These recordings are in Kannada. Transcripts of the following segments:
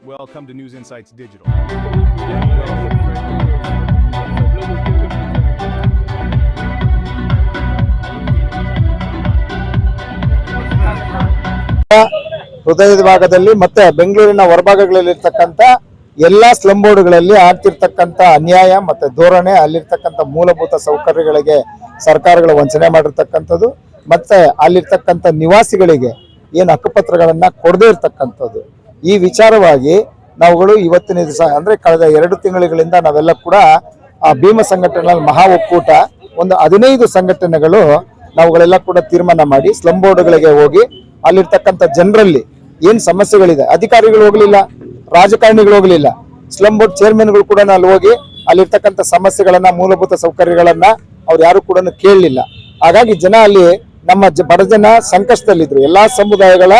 Welcome to News Insights Digital. ಹೃದಯದ ಭಾಗದಲ್ಲಿ ಮತ್ತೆ ಬೆಂಗಳೂರಿನ ಹೊರಭಾಗಗಳಲ್ಲಿ ಇರ್ತಕ್ಕಂಥ ಎಲ್ಲಾ ಸ್ಲಂ ಬೋರ್ಡ್ಗಳಲ್ಲಿ ಆಗ್ತಿರ್ತಕ್ಕಂಥ ಅನ್ಯಾಯ ಮತ್ತೆ ಧೋರಣೆ ಅಲ್ಲಿರ್ತಕ್ಕಂಥ ಮೂಲಭೂತ ಸೌಕರ್ಯಗಳಿಗೆ ಸರ್ಕಾರಗಳು ವಂಚನೆ ಮಾಡಿರ್ತಕ್ಕಂಥದ್ದು, ಮತ್ತೆ ಅಲ್ಲಿರ್ತಕ್ಕಂಥ ನಿವಾಸಿಗಳಿಗೆ ಏನು ಹಕ್ಕುಪತ್ರಗಳನ್ನ ಕೊಡದೇ ಇರ್ತಕ್ಕಂಥದ್ದು ಈ ವಿಚಾರವಾಗಿ ನಾವುಗಳು ಇವತ್ತಿನ ದಿವಸ, ಅಂದ್ರೆ ಕಳೆದ ಎರಡು ತಿಂಗಳುಗಳಿಂದ ನಾವೆಲ್ಲ ಕೂಡ ಆ ಭೀಮ ಸಂಘಟನೆ ಮಹಾ ಒಕ್ಕೂಟ, ಒಂದು ಹದಿನೈದು ಸಂಘಟನೆಗಳು ನಾವುಗಳೆಲ್ಲ ಕೂಡ ತೀರ್ಮಾನ ಮಾಡಿ ಸ್ಲಂ ಬೋರ್ಡ್ಗಳಿಗೆ ಹೋಗಿ ಅಲ್ಲಿರ್ತಕ್ಕಂಥ ಜನರಲ್ಲಿ ಏನು ಸಮಸ್ಯೆಗಳಿದೆ, ಅಧಿಕಾರಿಗಳು ಹೋಗಲಿಲ್ಲ, ರಾಜಕಾರಣಿಗಳು ಹೋಗಲಿಲ್ಲ, ಸ್ಲಂ ಬೋರ್ಡ್ ಚೇರ್ಮನ್ಗಳು ಕೂಡ ಅಲ್ಲಿ ಹೋಗಿ ಅಲ್ಲಿರ್ತಕ್ಕಂಥ ಸಮಸ್ಯೆಗಳನ್ನ, ಮೂಲಭೂತ ಸೌಕರ್ಯಗಳನ್ನ ಅವ್ರು ಯಾರು ಕೂಡ ಕೇಳಲಿಲ್ಲ. ಹಾಗಾಗಿ ಜನ ಅಲ್ಲಿ ನಮ್ಮ ಬಡಜನ ಬಡ ಜನ ಸಂಕಷ್ಟದಲ್ಲಿದ್ರು. ಎಲ್ಲಾ ಸಮುದಾಯಗಳ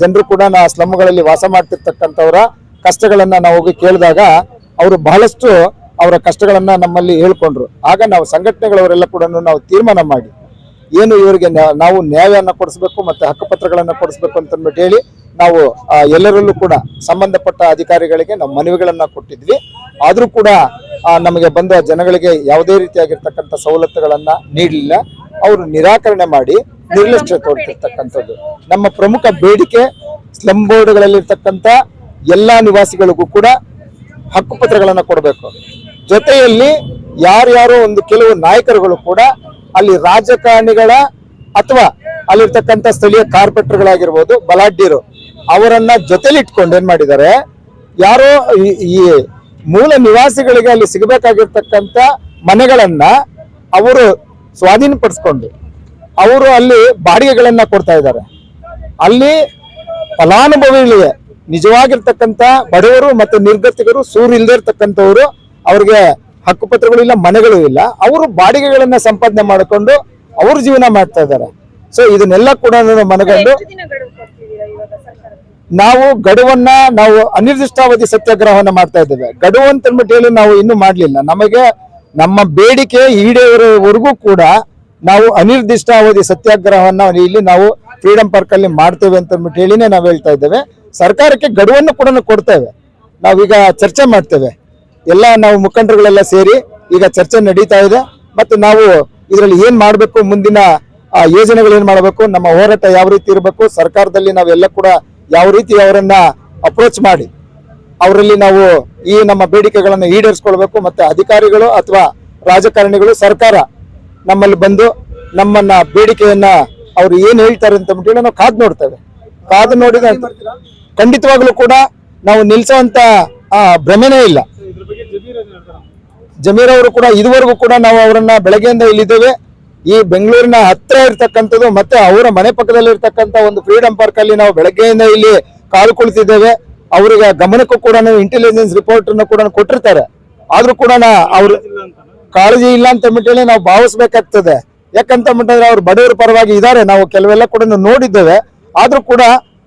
ಜನರು ಕೂಡ ನಾ ಸ್ಲಮ್ಗಳಲ್ಲಿ ವಾಸ ಮಾಡ್ತಿರ್ತಕ್ಕಂಥವರ ಕಷ್ಟಗಳನ್ನ ನಾವು ಹೋಗಿ ಕೇಳಿದಾಗ ಅವರು ಬಹಳಷ್ಟು ಅವರ ಕಷ್ಟಗಳನ್ನ ನಮ್ಮಲ್ಲಿ ಹೇಳ್ಕೊಂಡ್ರು. ಆಗ ನಾವು ಸಂಘಟನೆಗಳವರೆಲ್ಲ ಕೂಡ ನಾವು ತೀರ್ಮಾನ ಮಾಡಿ. ಏನು ಇವರಿಗೆ ನಾವು ನ್ಯಾಯವನ್ನು ಕೊಡಿಸ್ಬೇಕು ಮತ್ತೆ ಹಕ್ಕುಪತ್ರಗಳನ್ನು ಕೊಡಿಸ್ಬೇಕು ಅಂತಂದ್ಬಿಟ್ಟು ಹೇಳಿ ನಾವು ಎಲ್ಲರಲ್ಲೂ ಕೂಡ ಸಂಬಂಧಪಟ್ಟ ಅಧಿಕಾರಿಗಳಿಗೆ ನಾವು ಮನವಿಗಳನ್ನು ಕೊಟ್ಟಿದ್ವಿ. ಆದರೂ ಕೂಡ ನಮಗೆ ಬಂದ ಜನಗಳಿಗೆ ಯಾವುದೇ ರೀತಿಯಾಗಿರ್ತಕ್ಕಂಥ ಸವಲತ್ತುಗಳನ್ನು ನೀಡಲಿಲ್ಲ. ಅವರು ನಿರಾಕರಣೆ ಮಾಡಿ ನಿರ್ಲಕ್ಷ್ಯ ತೋರ್ತಿರ್ತಕ್ಕಂಥದ್ದು ನಮ್ಮ ಪ್ರಮುಖ ಬೇಡಿಕೆ ಸ್ಲಮ್ ಬೋರ್ಡ್ಗಳಲ್ಲಿರ್ತಕ್ಕಂಥ ಎಲ್ಲಾ ನಿವಾಸಿಗಳಿಗೂ ಕೂಡ ಹಕ್ಕುಪತ್ರಗಳನ್ನು ಕೊಡಬೇಕು. ಜೊತೆಯಲ್ಲಿ ಯಾರ್ಯಾರೋ ಒಂದು ಕೆಲವು ನಾಯಕರುಗಳು ಕೂಡ ಅಲ್ಲಿ ರಾಜಕಾರಣಿಗಳ ಅಥವಾ ಅಲ್ಲಿರ್ತಕ್ಕಂಥ ಸ್ಥಳೀಯ ಕಾರ್ಪೊರೇಟರ್ಗಳಾಗಿರ್ಬೋದು ಬಲಾಢ್ಯರು ಅವರನ್ನ ಜೊತೆಲಿಟ್ಕೊಂಡು ಏನ್ ಮಾಡಿದ್ದಾರೆ ಯಾರೋ ಈ- ಈ ಮೂಲ ನಿವಾಸಿಗಳಿಗೆ ಅಲ್ಲಿ ಸಿಗಬೇಕಾಗಿರ್ತಕ್ಕಂಥ ಮನೆಗಳನ್ನ ಅವರು ಸ್ವಾಧೀನಪಡಿಸ್ಕೊಂಡು ಅವರು ಅಲ್ಲಿ ಬಾಡಿಗೆಗಳನ್ನ ಕೊಡ್ತಾ ಇದ್ದಾರೆ. ಅಲ್ಲಿ ಫಲಾನುಭವಿಗಳಿಗೆ ನಿಜವಾಗಿರ್ತಕ್ಕಂಥ ಬಡವರು ಮತ್ತು ನಿರ್ಗತಿಕರು ಸೂರು ಇಲ್ಲದೆ ಇರ್ತಕ್ಕಂಥವ್ರು ಅವ್ರಿಗೆ ಹಕ್ಕುಪತ್ರಗಳು ಇಲ್ಲ ಮನೆಗಳು ಇಲ್ಲ. ಅವರು ಬಾಡಿಗೆಗಳನ್ನ ಸಂಪಾದನೆ ಮಾಡಿಕೊಂಡು ಅವ್ರ ಜೀವನ ಮಾಡ್ತಾ ಇದ್ದಾರೆ. ಸೊ ಇದನ್ನೆಲ್ಲ ಕೂಡ ಮನಗಂಡು ನಾವು ಗಡುವನ್ನ ನಾವು ಅನಿರ್ದಿಷ್ಟಾವಧಿ ಸತ್ಯಾಗ್ರಹವನ್ನ ಮಾಡ್ತಾ ಇದ್ದೇವೆ. ಗಡುವು ಅಂತ ಹೇಳಿ ನಾವು ಇನ್ನೂ ಮಾಡ್ಲಿಲ್ಲ. ನಮಗೆ ನಮ್ಮ ಬೇಡಿಕೆ ಈಡೇರೋವರೆಗೂ ಕೂಡ ನಾವು ಅನಿರ್ದಿಷ್ಟಾವಧಿ ಸತ್ಯಾಗ್ರಹವನ್ನ ಇಲ್ಲಿ ನಾವು ಫ್ರೀಡಂ ಪಾರ್ಕ್ ಅಲ್ಲಿ ಮಾಡ್ತೇವೆ ಅಂತ ಹೇಳಿನೇ ನಾವು ಹೇಳ್ತಾ ಇದ್ದೇವೆ. ಸರ್ಕಾರಕ್ಕೆ ಗಡುವನ್ನು ಕೂಡ ಕೊಡ್ತೇವೆ. ನಾವೀಗ ಚರ್ಚೆ ಮಾಡ್ತೇವೆ. ಎಲ್ಲ ನಾವು ಮುಖಂಡರುಗಳೆಲ್ಲ ಸೇರಿ ಈಗ ಚರ್ಚೆ ನಡೀತಾ ಇದೆ. ಮತ್ತು ನಾವು ಇದರಲ್ಲಿ ಏನು ಮಾಡಬೇಕು, ಮುಂದಿನ ಯೋಜನೆಗಳು ಏನು ಮಾಡಬೇಕು, ನಮ್ಮ ಹೋರಾಟ ಯಾವ ರೀತಿ ಇರಬೇಕು, ಸರ್ಕಾರದಲ್ಲಿ ನಾವೆಲ್ಲ ಕೂಡ ಯಾವ ರೀತಿ ಅವರನ್ನ ಅಪ್ರೋಚ್ ಮಾಡಿ, ಅವರಲ್ಲಿ ನಾವು ಈ ನಮ್ಮ ಬೇಡಿಕೆಗಳನ್ನು ಈಡೇರಿಸ್ಕೊಳ್ಬೇಕು. ಮತ್ತೆ ಅಧಿಕಾರಿಗಳು ಅಥವಾ ರಾಜಕಾರಣಿಗಳು, ಸರ್ಕಾರ ನಮ್ಮಲ್ಲಿ ಬಂದು ನಮ್ಮನ್ನ ಬೇಡಿಕೆಯನ್ನ ಅವ್ರು ಏನ್ ಹೇಳ್ತಾರೆ ಅಂತ ಹೇಳಿ ನಾವು ಕಾದ್ ನೋಡ್ತೇವೆ. ಕಾದು ನೋಡಿದ ಖಂಡಿತವಾಗ್ಲೂ ಕೂಡ ನಾವು ನಿಲ್ಸೋಂತ ಆ, ಭ್ರಮೆನೇ ಇಲ್ಲ. ಜಮೀರ್ ಅವರು ಕೂಡ ಇದುವರೆಗೂ ಕೂಡ ನಾವು ಅವರನ್ನ ಬೆಳಗ್ಗೆಯಿಂದ ಇಲ್ಲಿದ್ದೇವೆ. ಈ ಬೆಂಗಳೂರಿನ ಹತ್ರ ಇರ್ತಕ್ಕಂಥದ್ದು ಮತ್ತೆ ಅವರ ಮನೆ ಪಕ್ಕದಲ್ಲಿ ಇರ್ತಕ್ಕಂಥ ಒಂದು ಫ್ರೀಡಂ ಪಾರ್ಕ್ ಅಲ್ಲಿ ನಾವು ಬೆಳಗ್ಗೆಯಿಂದ ಇಲ್ಲಿ ಕಾಲು ಕುಳಿತಿದ್ದೇವೆ. ಅವರಿಗೆ ಗಮನಕ್ಕೂ ಕೂಡ ಇಂಟೆಲಿಜೆನ್ಸ್ ರಿಪೋರ್ಟ್ ಕೂಡ ಕೊಟ್ಟಿರ್ತಾರೆ. ಆದ್ರೂ ಕೂಡ ಅವ್ರು ಕಾಳಜಿ ಇಲ್ಲ ಅಂತ ಹೇಳಿ ನಾವು ಭಾವಿಸ್ಬೇಕಾಗ್ತದೆ. ಯಾಕಂತ ಅಂದ್ರೆ ಅವ್ರು ಬಡವರ ಪರವಾಗಿ ಇದ್ದಾರೆ. ನಾವು ಕೆಲವೆಲ್ಲ ಕೂಡ ನೋಡಿದ್ದೇವೆ. ಆದ್ರೂ ಕೂಡ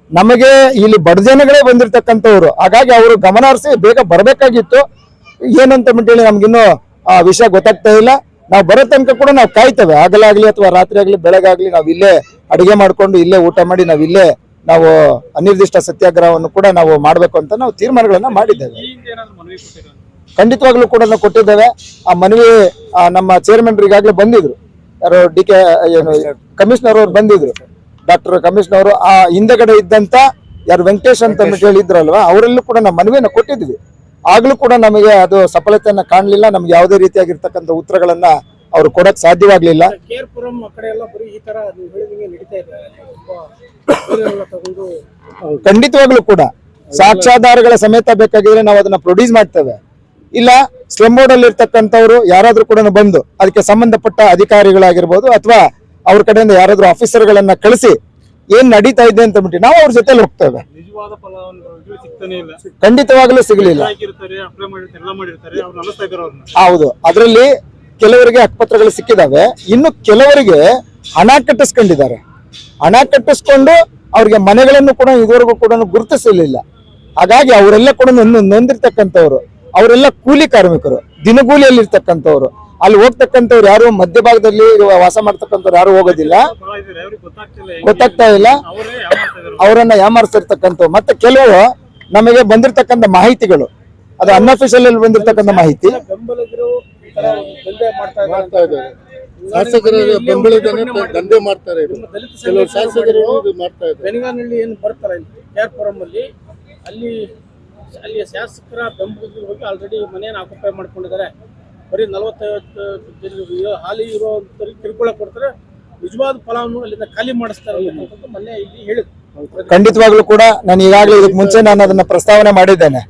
ನಮಗೆ ಇಲ್ಲಿ ಬಡ ಜನಗಳೇ ಬಂದಿರ್ತಕ್ಕಂಥವ್ರು. ಹಾಗಾಗಿ ಅವರು ಗಮನ ಹರಿಸಿ ಬೇಗ ಬರಬೇಕಾಗಿತ್ತು. ಏನಂತ ಹೇಳಿ ನಮ್ಗಿನ್ನೂ ಆ ವಿಷಯ ಗೊತ್ತಾಗ್ತಾ ಇಲ್ಲ. ನಾವು ಬರೋ ತನಕ ಕೂಡ ನಾವು ಕಾಯ್ತೇವೆ. ಆಗಲಾಗ್ಲಿ ಅಥವಾ ರಾತ್ರಿ ಆಗ್ಲಿ, ಬೆಳಗಾಗ್ಲಿ ನಾವು ಇಲ್ಲೇ ಅಡಿಗೆ ಮಾಡ್ಕೊಂಡು ಇಲ್ಲೇ ಊಟ ಮಾಡಿ ನಾವು ಇಲ್ಲೇ ನಾವು ಅನಿರ್ದಿಷ್ಟ ಸತ್ಯಾಗ್ರಹವನ್ನು ಕೂಡ ನಾವು ಮಾಡಬೇಕು ಅಂತ ನಾವು ತೀರ್ಮಾನಗಳನ್ನ ಮಾಡಿದ್ದೇವೆ. ಖಂಡಿತವಾಗ್ಲೂ ಕೂಡ ನಾವು ಕೊಟ್ಟಿದ್ದೇವೆ. ಆ ಮನವಿ ಆ, ನಮ್ಮ ಚೇರ್ಮನ್ ಈಗಾಗಲೇ ಬಂದಿದ್ರು. ಯಾರು ಡಿ ಕೆ ಏನು ಕಮಿಷನರ್ ಅವ್ರು ಬಂದಿದ್ರು. ಡಾಕ್ಟರ್ ಕಮಿಷನರ್ ಅವರು ಆ ಹಿಂದಗಡೆ ಇದ್ದಂತ ಯಾರು ವೆಂಕಟೇಶ್ ಅಂತ ಹೇಳಿದ್ರಲ್ವಾ ಅವರಲ್ಲೂ ಕೂಡ ನಾವು ಮನವಿಯನ್ನು ಕೊಟ್ಟಿದ್ವಿ. ಆಗ್ಲೂ ಕೂಡ ನಮಗೆ ಅದು ಸಫಲತೆಯನ್ನ ಕಾಣಲಿಲ್ಲ ನಮ್ಗೆ ಯಾವುದೇ ರೀತಿಯಾಗಿರ್ತಕ್ಕಂಥ ಉತ್ತರಗಳನ್ನ ಅವ್ರು ಕೊಡಕ್ ಸಾಧ್ಯವಾಗ್ಲಿಲ್ಲ. ಕೇರ್ಪುರಂ ಆ ಕಡೆ ಎಲ್ಲ ಬರೀ ಈ ತರ ನೀವು ಹೇಳಿದಂಗೆ ನಡೀತಾ ಇದೆ. ತುಂಬಾ ದೂರನೆಲ್ಲ ಖಂಡಿತವಾಗ್ಲೂ ಕೂಡ ಸಾಕ್ಷ್ಯಾಧಾರಗಳ ಸಮೇತ ಬೇಕಾಗಿದ್ರೆ ನಾವು ಅದನ್ನ ಪ್ರೊಡ್ಯೂಸ್ ಮಾಡ್ತೇವೆ. ಇಲ್ಲ ಸ್ಲಮ್ ಬೋರ್ಡ್ ಅಲ್ಲಿ ಇರ್ತಕ್ಕಂಥವ್ರು ಯಾರಾದ್ರೂ ಕೂಡ ಬಂದು ಅದಕ್ಕೆ ಸಂಬಂಧಪಟ್ಟ ಅಧಿಕಾರಿಗಳಾಗಿರ್ಬೋದು ಅಥವಾ ಅವ್ರ ಕಡೆಯಿಂದ ಯಾರಾದ್ರೂ ಆಫೀಸರ್ಗಳನ್ನ ಕಳಿಸಿ ಏನ್ ನಡೀತಾ ಇದೆ ಅಂತ ಬಿಟ್ಟು ನಾವು ಅವ್ರ ಜೊತೆಲಿ ಹೋಗ್ತೇವೆ. ಖಂಡಿತವಾಗ್ಲೂ ಸಿಗಲಿಲ್ಲ. ಹೌದು ಅದರಲ್ಲಿ ಕೆಲವರಿಗೆ ಹಕ್ಪತ್ರಗಳು ಸಿಕ್ಕಿದಾವೆ. ಇನ್ನು ಕೆಲವರಿಗೆ ಹಣ ಕಟ್ಟಿಸ್ಕೊಂಡಿದ್ದಾರೆ. ಹಣ ಕಟ್ಟಿಸ್ಕೊಂಡು ಅವ್ರಿಗೆ ಮನೆಗಳನ್ನು ಕೂಡ ಇದುವರೆಗೂ ಕೂಡ ಗುರುತಿಸಲಿಲ್ಲ. ಹಾಗಾಗಿ ಅವರೆಲ್ಲ ಕೂಡ ನೊಂದ್- ನೊಂದಿರ್ತಕ್ಕಂಥವ್ರು. ಅವರೆಲ್ಲ ಕೂಲಿ ಕಾರ್ಮಿಕರು ದಿನಗೂಲಿಯಲ್ಲಿ ಇರ್ತಕ್ಕಂಥವ್ರು ಅಲ್ಲಿ ಹೋಗ್ತಕ್ಕಂಥವ್ರು ಯಾರು ಮಧ್ಯಭಾಗದಲ್ಲಿ ವಾಸ ಮಾಡ್ತಕ್ಕಂಥವ್ರು ಯಾರು ಹೋಗೋದಿಲ್ಲ. ಗೊತ್ತಾಗ್ತಾ ಇಲ್ಲ. ಅವರನ್ನ ಯಾಮಾರಿಸಿರ್ತಕ್ಕಂಥ ಮತ್ತೆ ಕೆಲವು ನಮಗೆ ಬಂದಿರತಕ್ಕಂಥ ಮಾಹಿತಿಗಳು. ಅದು ಅನ್ಅಫಿಷಿಯಲ್ ಅಲ್ಲಿ ಬಂದಿರತಕ್ಕಂಥ ಮಾಹಿತಿ. ಶಾಸಕರ ದಂಧೆ ಮಾಡ್ತಾರೆ ಇದು. ನಿಮ್ಮ ದಲಿತ ಕೆಲವು ಶಾಸಕರು ಮಾಡ್ತಾ ಇದ್ದಾರೆ. ಬೆನಗಾನಲ್ಲಿ ಏನು ಬರ್ತಾರೆ ಅಲ್ಲಿ ಅಲ್ಲಿ ಶಾಸಕರ ಬೆಂಬಲಿಗರು ಹೋಗಿ ಆಲ್ರೆಡಿ ಮನೆಯನ್ನು ಆಕ್ಯುಪೈ ಮಾಡ್ಕೊಂಡಿದ್ದಾರೆ. ಬರೀ ನಲವತ್ತೈವತ್ತು ಹಾಲಿ ಇರೋ ಕಿರುಕುಳ ಕೊಡ್ತಾರೆ. ನಿಜವಾದ ಫಲಾನು ಅಲ್ಲಿಂದ ಖಾಲಿ ಮಾಡಿಸ್ತಾರೆ ಮೊನ್ನೆ ಇಲ್ಲಿ ಹೇಳಿದ್ರು ಖಂಡಿತವಾಗ್ಲೂ ಕೂಡ ನಾನು ಈಗಾಗಲೇ ಇದಕ್ಕೆ ಮುಂಚೆ ನಾನು ಅದನ್ನ ಪ್ರಸ್ತಾವನೆ ಮಾಡಿದ್ದೇನೆ.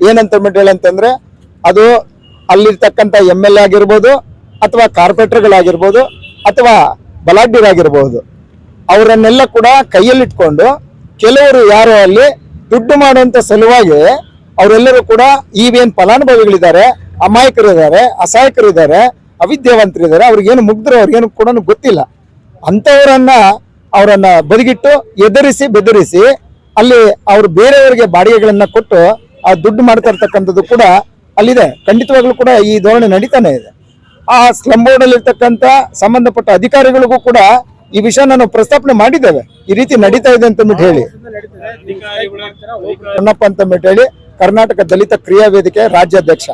ಏನಂತ ಅಂತಂದ್ರೆ ಅದು ಅಲ್ಲಿರ್ತಕ್ಕಂಥ ಎಂ ಎಲ್ ಎ ಆಗಿರ್ಬೋದು ಅಥವಾ ಕಾರ್ಪೊರೇಟರ್ಗಳಾಗಿರ್ಬೋದು ಅಥವಾ ಬಲಾಢ್ಯರಾಗಿರ್ಬೋದು ಅವರನ್ನೆಲ್ಲ ಕೂಡ ಕೈಯಲ್ಲಿಟ್ಕೊಂಡು ಕೆಲವರು ಯಾರು ಅಲ್ಲಿ ದುಡ್ಡು ಮಾಡುವಂತ ಸಲುವಾಗಿ ಅವರೆಲ್ಲರೂ ಕೂಡ ಈವೇನ್ ಫಲಾನುಭವಿಗಳಿದ್ದಾರೆ ಅಮಾಯಕರಿದ್ದಾರೆ ಅಸಹಾಯಕರಿದ್ದಾರೆ ಅವಿದ್ಯಾವಂತರಿದ್ದಾರೆ ಅವ್ರಿಗೇನು ಮುಗ್ದ್ರು ಅವ್ರಿಗೇನು ಕೂಡ ಗೊತ್ತಿಲ್ಲ. ಅಂಥವರನ್ನ ಅವರನ್ನ ಬದಿಗಿಟ್ಟು ಎದುರಿಸಿ ಬೆದರಿಸಿ ಅಲ್ಲಿ ಅವರು ಬೇರೆಯವರಿಗೆ ಬಾಡಿಗೆಗಳನ್ನ ಕೊಟ್ಟು ಆ ದುಡ್ಡು ಮಾಡ್ತಾ ಇರ್ತಕ್ಕಂಥದ್ದು ಕೂಡ ಅಲ್ಲಿದೆ. ಖಂಡಿತವಾಗ್ಲೂ ಕೂಡ ಈ ಧೋರಣೆ ನಡೀತಾನೆ ಇದೆ. ಆ ಸ್ಲಮ್ ಬೋರ್ಡ್ ಅಲ್ಲಿ ಇರ್ತಕ್ಕಂಥ ಸಂಬಂಧಪಟ್ಟ ಅಧಿಕಾರಿಗಳಿಗೂ ಕೂಡ ಈ ವಿಷಯ ನಾನು ಪ್ರಸ್ತಾಪನೆ ಮಾಡಿದ್ದೇವೆ. ಈ ರೀತಿ ನಡೀತಾ ಇದೆ ಅಂತ ಅಂದ್ಬಿಟ್ಟು ಹೇಳಿ. ಹೊನ್ನಪ್ಪ ಅಂತ ಹೇಳಿ. ಕರ್ನಾಟಕ ದಲಿತ ಕ್ರಿಯಾ ವೇದಿಕೆ ರಾಜ್ಯಾಧ್ಯಕ್ಷ